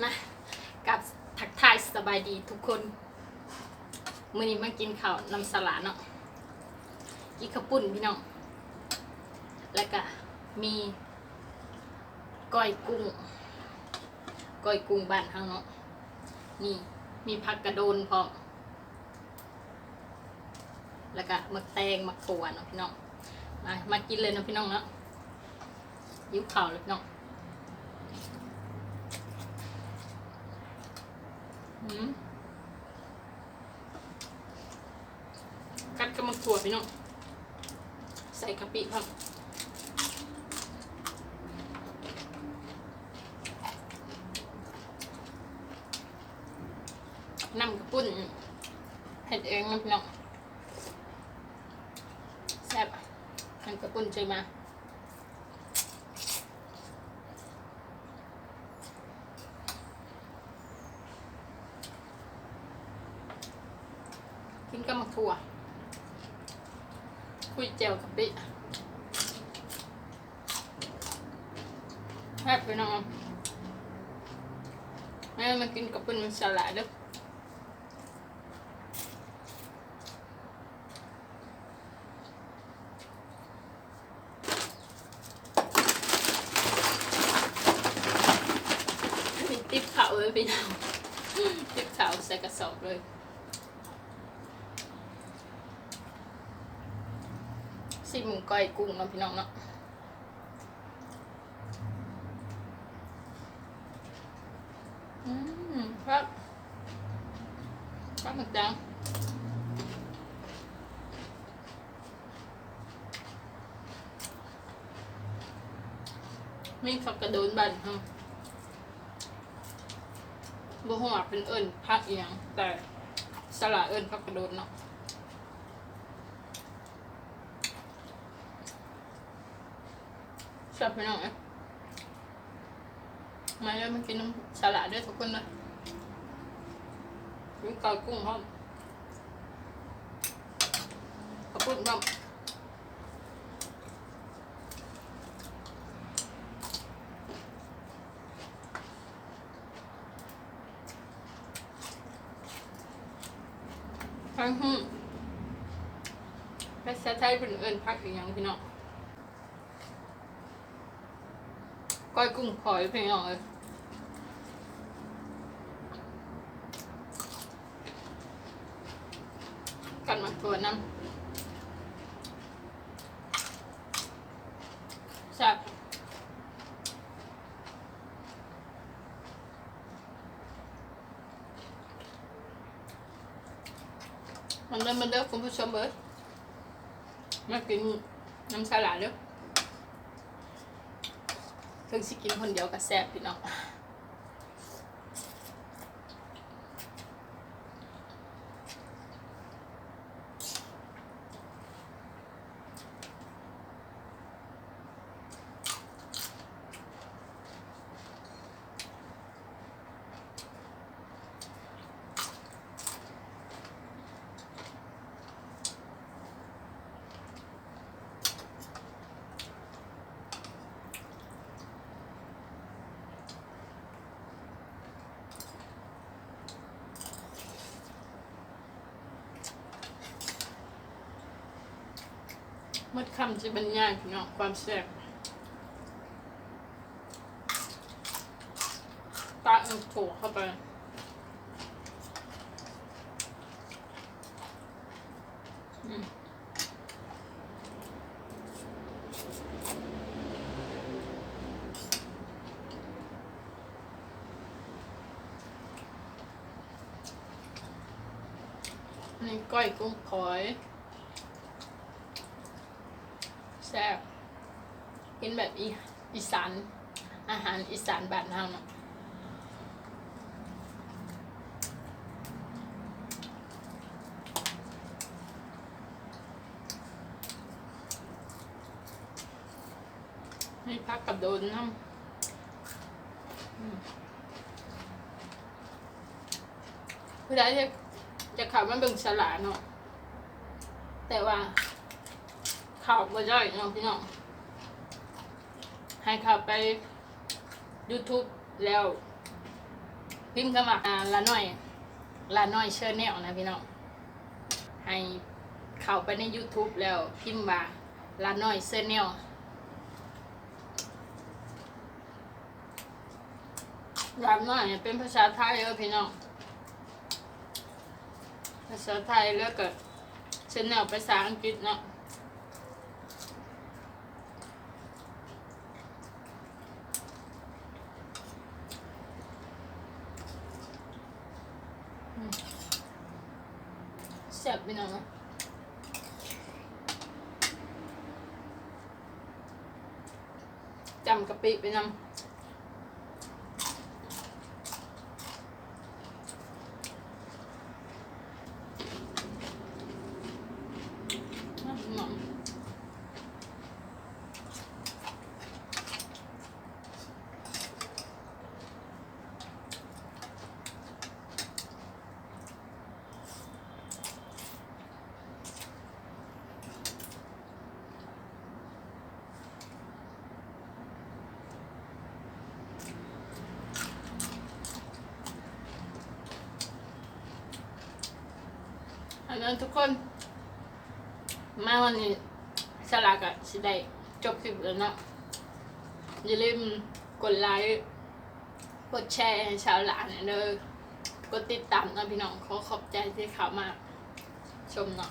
มากับทักทายสบายดีทุกคนมื้อนี้มากินข้าวน้ำสลัดเนาะกินข้าวปุ้นพี่น้องแล้วก็มีก้อยกุ้งก้อยกุ้งบ้านเฮาเนาะนี่มีผักกระโดนพร้อมแล้วก็มะแตงมะขวเนาะพี่น้องมามากินเลยเนาะพี่น้องเนาะยิ้วข่าวเลยพี่น้อง อืม กัดกับมะถั่วพี่น้อง ใส่กะปิครับน้ำกระปุ้นเห็ดเองนะพี่น้องแซ่บน้ำกระปุ้นใจม กินกับมะถั่ว คุยเจลกะปิแซ่บไปน้องแม่มากินกับเป็นสลัดด้อมีติ๊บเขาเลยพี่น้องติ๊บเขาใส่กระสอบเลย สิหมูก้อยกุ้งนะพี่น้องเนาะอืมครับครับหมึกจังมีฝักกระโดนบันฮะบ่หัวาเป็นเอิญพักอหย่างแต่สละเอิญพักกระโดนเนาะ ชอบไปหน่อยมาแล้วมากินน้ำสลัดด้วยทุกคนนะมีไก่กุ้งพร้อมขอบคุณบ้างทั้งหุ่นภาษาไทยเป็นเอิญพักอีกอย่างพี่น้อง ก้อยกุ้งพลอยเพียงเลยกันมาตัวน้ำแซ่บมันเดิมมันเดิมคุณผู้ชมเบิร์ดมากินน้ำสลัดเด้อ เพิ่งสิกินคนเดียวกับแซ่บพี่น้อง มดคำจะบรรยายพี่น้องความแซ่บตาเอาถั่เข้าไปอืมนี่ก้อยกุ้งฝอย แซ่บกินแบบอีอีสานอาหารอีสานบ้านเฮาเนาะให้พักกับโดนน้ำอืมผู้ใดจะจะขับมันเบิ่งฉลาดเนาะแต่ว่า ข่าวบ่ได้เนาะพี่น้อง ให้เข่าวไป YouTube แล้ว พิมพ์คำว่าอ่าละหน่อยละหน่อยเชิญแนวนะพี่น้อง ให้เข้าไปใน YouTube แล้วพิมพ์ว่าละหน่อยเชิญแนวละหน่อยเป็นภาษาไทยเออพี่น้อง ภาษาไทยแล้วก็เชิญแนวภาษาอังกฤษเนาะ แซ่บไปหน่อยนะจำกะปิไปนำอะหน่อยอั นนั้นทุกคน มาวันนี้สลากอะสิได้จบคลิปแล้วเนาะอย่าลืมกดไลค์กดแชร์ชาวหลานเด้อกดติดตามนะพี่น้องขอขอบใจที่เข้ามาชมเนาะ